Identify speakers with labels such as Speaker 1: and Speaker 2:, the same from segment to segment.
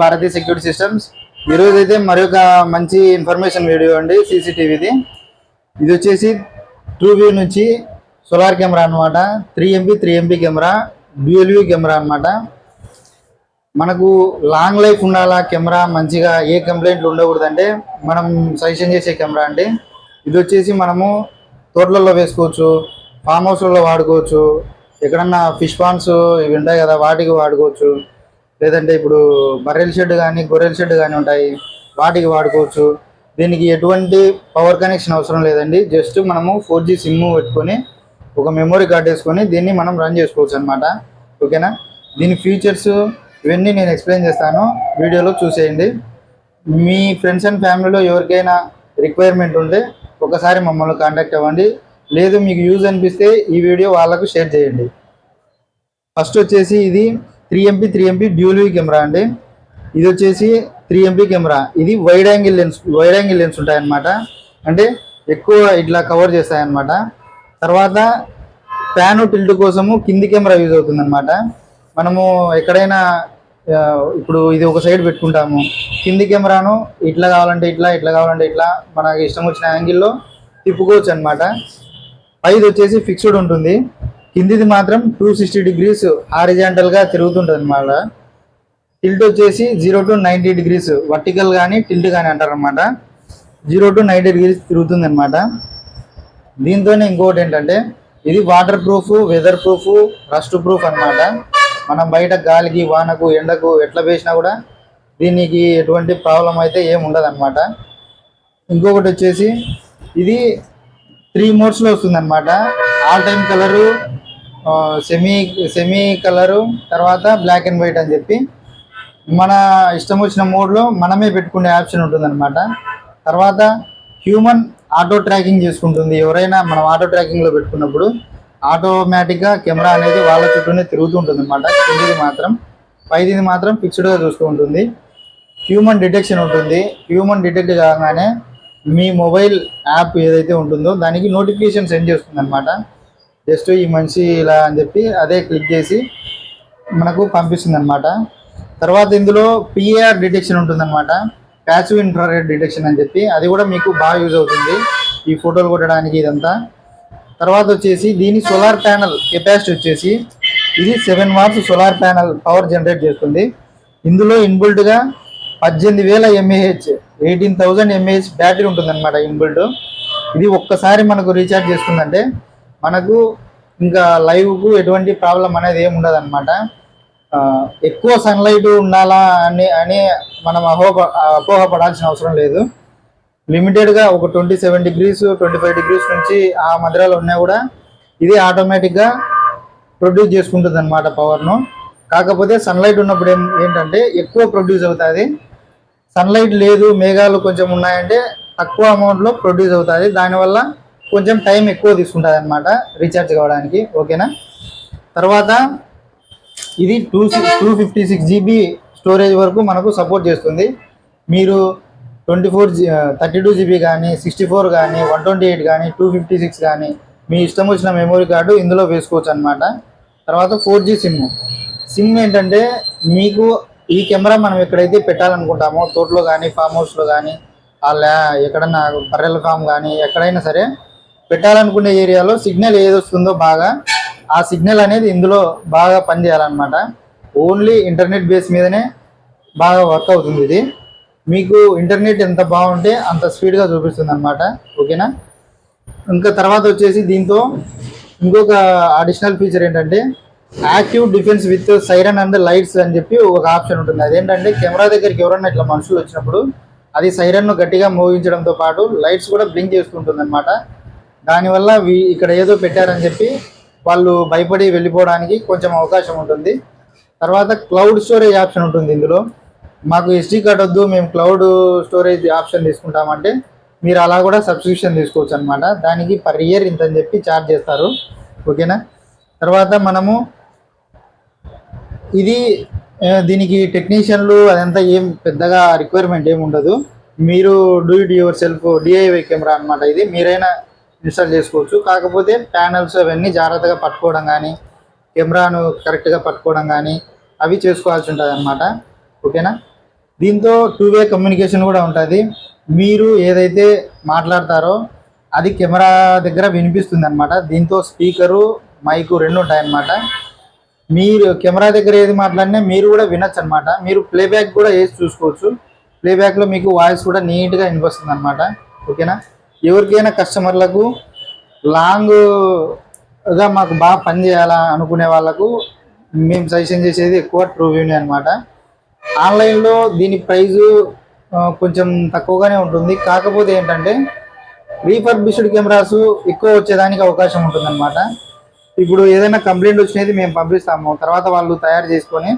Speaker 1: భారతీయ security systems. ఈరోజు అయితే మరొక మంచి ఇన్ఫర్మేషన్ వీడియో అండి సీసీటీవీది. ఇది వచ్చేసి ట్రూ వ్యూ నుంచి సోలార్ కెమెరా అన్నమాట. Three MP three MP camera dual view camera అన్నమాట. మనకు లాంగ్ లైఫ్ ఉండాలా కెమెరా మంచిగా ఏ కంప్లైంట్లు ఉండకూడదంటే మనం సజెషన్ చేసే కెమెరా అండి. ఇది వచ్చేసి మనము తోటలలో వేసుకోవచ్చు ఫామ్ హౌస్లలో వాడుకోవచ్చు ఎక్కడన్నా ఫిష్ పాన్స్ ఇవి ఉంటాయి కదా వాటికి వాడుకోవచ్చు. లేదంటే ఇప్పుడు బర్రెల షెడ్ కానీ గొర్రెల షెడ్ కానీ ఉంటాయి. వాటికి వాడుకోవచ్చు. దీనికి ఎటువంటి పవర్ కనెక్షన్ అవసరం లేదండి. జస్ట్ మనము ఫోర్ జీ సిమ్ పెట్టుకొని ఒక మెమొరీ కార్డ్ వేసుకొని దీన్ని మనం రన్ చేసుకోవచ్చు అనమాట ఓకేనా దీని ఫీచర్స్ ఇవన్నీ నేను ఎక్స్ప్లెయిన్ చేస్తాను. వీడియోలో చూసేయండి. మీ ఫ్రెండ్స్ అండ్ ఫ్యామిలీలో ఎవరికైనా రిక్వైర్మెంట్ ఉంటే ఒకసారి మమ్మల్ని కాంటాక్ట్ అవ్వండి. లేదు మీకు యూజ్ అనిపిస్తే ఈ వీడియో వాళ్ళకు షేర్ చేయండి. ఫస్ట్ వచ్చేసి ఇది three MP three MP dual view camera అండి. ఇది వచ్చేసి త్రీ ఎంపీ కెమెరా ఇది wide angle lens wide angle lens ఉంటాయన్నమాట. అంటే ఎక్కువ ఇట్లా కవర్ చేస్తాయన్నమాట. తర్వాత ప్యాను టిల్ట్ కోసము కింది కెమెరా యూజ్ అవుతుంది అనమాట మనము ఎక్కడైనా ఇప్పుడు ఇది ఒక సైడ్ పెట్టుకుంటాము. కింది కెమెరాను ఇట్లా కావాలంటే ఇట్లా ఇట్లా కావాలంటే ఇట్లా మనకి ఇష్టం వచ్చిన యాంగిల్లో తిప్పుకోవచ్చు అనమాట పైది వచ్చేసి ఫిక్స్డ్ ఉంటుంది. కిందిది మాత్రం టూ సిక్స్టీ డిగ్రీస్ హారిజాంటల్గా తిరుగుతుంటుంది అనమాట టిల్ట్ వచ్చేసి zero to ninety degrees vertical కానీ టిల్ట్ కానీ అంటారు అనమాట జీరో టు నైంటీ డిగ్రీస్ తిరుగుతుంది అనమాట దీంతోనే ఇంకోటి ఏంటంటే ఇది water proof weather proof rust proof అన్నమాట. మనం బయట గాలికి వానకు ఎండకు ఎట్లా వేసినా కూడా దీనికి ఎటువంటి ప్రాబ్లం అయితే ఏం ఉండదు అనమాట ఇంకొకటి వచ్చేసి ఇది త్రీ మోడ్స్లో వస్తుంది అనమాట all time colour semi semi colour తర్వాత బ్లాక్ అండ్ వైట్ అని చెప్పి. మన ఇష్టం వచ్చిన మోడ్లో మనమే పెట్టుకునే ఆప్షన్ ఉంటుందన్నమాట. తర్వాత హ్యూమన్ ఆటో ట్రాకింగ్ చేసుకుంటుంది. ఎవరైనా మనం ఆటో ట్రాకింగ్లో పెట్టుకున్నప్పుడు ఆటోమేటిక్గా కెమెరా అనేది వాళ్ళ చుట్టూనే తిరుగుతూ ఉంటుంది అనమాట కిందిది మాత్రం పైదిది మాత్రం ఫిక్స్డ్గా చూస్తూ ఉంటుంది. హ్యూమన్ డిటెక్షన్ ఉంటుంది. హ్యూమన్ డిటెక్ట్ కాగానే మీ మొబైల్ యాప్ ఏదైతే ఉంటుందో దానికి నోటిఫికేషన్ సెండ్ చేస్తుంది అనమాట జస్ట్ ఈ మనిషి ఇలా అని చెప్పి అదే క్లిక్ చేసి మనకు పంపిస్తుంది అనమాట తర్వాత ఇందులో పిఏఆర్ డిటెక్షన్ ఉంటుందన్నమాట. ప్యాసివ్ ఇంట్రారెడ్ డిటెక్షన్ అని చెప్పి అది కూడా మీకు బాగా యూజ్ అవుతుంది ఈ ఫోటోలు కొట్టడానికి ఇదంతా. తర్వాత వచ్చేసి దీని సోలార్ ప్యానల్ కెపాసిటీ వచ్చేసి ఇది seven watts solar panel power generate చేస్తుంది. ఇందులో ఇన్బుల్ట్గా పద్దెనిమిది వేల mAh eighteen thousand mAh battery ఉంటుందన్నమాట ఇన్బుల్ట్ ఇది ఒక్కసారి మనకు రీఛార్జ్ చేసుకుందంటే మనకు ఇంకా లైవ్కు ఎటువంటి ప్రాబ్లం అనేది ఏమి ఉండదు అనమాట ఎక్కువ సన్లైట్ ఉండాలా అని అని మనం అహోప అపోహపడాల్సిన అవసరం లేదు. లిమిటెడ్గా ఒక twenty seven degrees twenty five degrees నుంచి ఆ మధ్యలో ఉన్నా కూడా ఇది ఆటోమేటిక్గా ప్రొడ్యూస్ చేసుకుంటుంది అనమాట పవర్ను కాకపోతే సన్లైట్ ఉన్నప్పుడు ఏం ఏంటంటే ఎక్కువ ప్రొడ్యూస్ అవుతుంది. సన్లైట్ లేదు మేఘాలు కొంచెం ఉన్నాయంటే తక్కువ అమౌంట్లో ప్రొడ్యూస్ అవుతుంది. దానివల్ల కొంచెం టైం ఎక్కువ తీసుకుంటుంది అనమాట రీఛార్జ్ కావడానికి ఓకేనా? తర్వాత ఇది two two fifty six GB storage వరకు మనకు సపోర్ట్ చేస్తుంది. మీరు twenty four G thirty two GB కానీ సిక్స్టీ ఫోర్ కానీ వన్ ట్వంటీ ఎయిట్ కానీ టూ ఫిఫ్టీ సిక్స్ కానీ మీ ఇష్టం వచ్చిన మెమొరీ కార్డు ఇందులో వేసుకోవచ్చు అనమాట తర్వాత ఫోర్ జీ సిమ్. సిమ్ ఏంటంటే మీకు ఈ కెమెరా మనం ఎక్కడైతే పెట్టాలనుకుంటామో తోటలో కానీ ఫామ్ హౌస్లో కానీ అలా ఎక్కడన్నా బర్రెల ఫామ్ కానీ ఎక్కడైనా సరే పెట్టాలనుకునే ఏరియాలో సిగ్నల్ ఏది వస్తుందో బాగా ఆ సిగ్నల్ అనేది ఇందులో బాగా పనిచేయాలన్నమాట. ఓన్లీ ఇంటర్నెట్ బేస్ మీదనే బాగా వర్క్ అవుతుంది ఇది. మీకు ఇంటర్నెట్ ఎంత బాగుంటే అంత స్పీడ్గా చూపిస్తుంది అనమాట ఓకేనా? ఇంకా తర్వాత వచ్చేసి దీంతో ఇంకొక అడిషనల్ ఫీచర్ ఏంటంటే active defence with siren and lights అని చెప్పి ఒక ఆప్షన్ ఉంటుంది. అదేంటంటే కెమెరా దగ్గరికి ఎవరన్నా ఇట్లా మనుషులు వచ్చినప్పుడు అది సైరన్ను గట్టిగా మోగించడంతో పాటు లైట్స్ కూడా బ్లింక్ చేస్తుంటుంది అనమాట దానివల్ల ఇక్కడ ఏదో పెట్టారని చెప్పి వాళ్ళు భయపడి వెళ్ళిపోవడానికి కొంచెం అవకాశం ఉంటుంది. తర్వాత క్లౌడ్ స్టోరేజ్ ఆప్షన్ ఉంటుంది ఇందులో. మాకు ఎస్డీ కార్డ్ వద్దు మేము క్లౌడ్ స్టోరేజ్ ఆప్షన్ తీసుకుంటామంటే మీరు అలా కూడా సబ్స్క్రిప్షన్ తీసుకోవచ్చు అనమాట దానికి పర్ ఇయర్ ఇంత అని చెప్పి ఛార్జ్ చేస్తారు. ఓకేనా? తర్వాత మనము ఇది దీనికి టెక్నీషియన్లు అదంతా ఏం పెద్దగా రిక్వైర్మెంట్ ఏమి ఉండదు. మీరు do it yourself DIY camera అనమాట ఇది. మీరైనా ఇన్స్టాల్ చేసుకోవచ్చు. కాకపోతే ప్యానల్స్ అవన్నీ జాగ్రత్తగా పట్టుకోవడం కానీ కెమెరాను కరెక్ట్గా పట్టుకోవడం కానీ అవి చేసుకోవాల్సి ఉంటుంది అనమాట ఓకేనా? దీంతో టూ వే కమ్యూనికేషన్ కూడా ఉంటుంది. మీరు ఏదైతే మాట్లాడతారో అది కెమెరా దగ్గర వినిపిస్తుంది అనమాట దీంతో స్పీకరు మైకు రెండు ఉంటాయన్నమాట. మీరు కెమెరా దగ్గర ఏది మాట్లాడినా మీరు కూడా వినొచ్చు అనమాట మీరు ప్లేబ్యాక్ కూడా వేసి చూసుకోవచ్చు. ప్లేబ్యాక్లో మీకు వాయిస్ కూడా నీట్గా వినిపిస్తుంది అనమాట ఓకేనా? ఎవరికైనా కస్టమర్లకు లాంగ్గా మాకు బాగా పని చేయాలా అనుకునే వాళ్ళకు మేము సజెషన్ చేసేది ఎక్కువ ట్రూ వ్యూని అనమాట ఆన్లైన్లో దీని ప్రైజు కొంచెం తక్కువగానే ఉంటుంది. కాకపోతే ఏంటంటే రీఫర్బిష్డ్ కెమెరాస్ ఎక్కువ వచ్చేదానికి అవకాశం ఉంటుందన్నమాట. ఇప్పుడు ఏదైనా కంప్లైంట్ వచ్చినది మేము పంపిస్తాము. తర్వాత వాళ్ళు తయారు చేసుకొని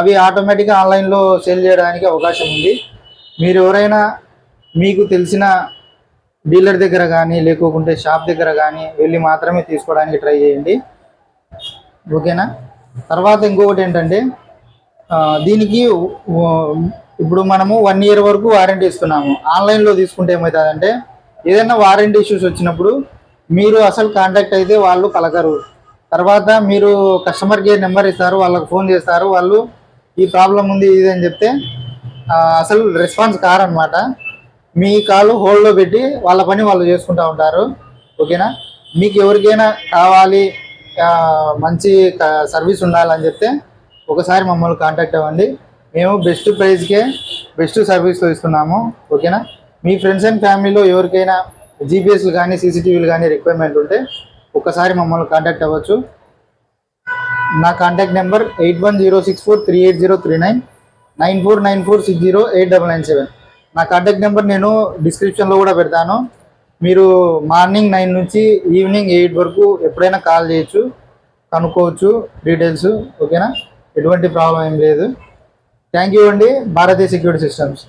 Speaker 1: అవి ఆటోమేటిక్గా ఆన్లైన్లో సేల్ చేయడానికి అవకాశం ఉంది. మీరు ఎవరైనా మీకు తెలిసిన డీలర్ దగ్గర కానీ లేకోకుంటే షాప్ దగ్గర కానీ వెళ్ళి మాత్రమే తీసుకోవడానికి ట్రై చేయండి. ఓకేనా? తర్వాత ఇంకొకటి ఏంటంటే దీనికి ఇప్పుడు మనము వన్ ఇయర్ వరకు వారంటీ ఇస్తున్నాము. ఆన్లైన్లో తీసుకుంటే ఏమవుతుందంటే ఏదైనా వారంటీ ఇష్యూస్ వచ్చినప్పుడు మీరు అసలు కాంటాక్ట్ అయితే వాళ్ళు పలకరు. తర్వాత మీరు కస్టమర్ కేర్ నెంబర్ ఇస్తారు వాళ్ళకి ఫోన్ చేస్తారు వాళ్ళు ఈ ప్రాబ్లం ఉంది ఇది అని చెప్తే అసలు రెస్పాన్స్ కారనమాట మీ కాలు హోల్డ్లో పెట్టి వాళ్ళ పని వాళ్ళు చేసుకుంటూ ఉంటారు. ఓకేనా? మీకు ఎవరికైనా కావాలి మంచి సర్వీస్ ఉండాలని చెప్తే ఒకసారి మమ్మల్ని కాంటాక్ట్ అవ్వండి. మేము బెస్ట్ ప్రైస్కే బెస్ట్ సర్వీస్తో ఇస్తున్నాము. ఓకేనా? మీ ఫ్రెండ్స్ అండ్ ఫ్యామిలీలో ఎవరికైనా జీపీఎస్లు కానీ సీసీటీవీలు కానీ రిక్వైర్మెంట్ ఉంటే ఒకసారి మమ్మల్ని కాంటాక్ట్ అవ్వచ్చు. నా contact number eight one zero six four three eight zero three nine nine four nine four six zero eight double nine seven. నా కాంటాక్ట్ నెంబర్ నేను డిస్క్రిప్షన్లో కూడా పెడతాను. మీరు మార్నింగ్ నైన్ నుంచి ఈవినింగ్ ఎయిట్ వరకు ఎప్పుడైనా కాల్ చేయొచ్చు కనుక్కోవచ్చు డీటెయిల్స్ ఓకేనా? ఎటువంటి ప్రాబ్లం ఏం లేదు. థ్యాంక్ యూ అండి. Bharatiya security systems.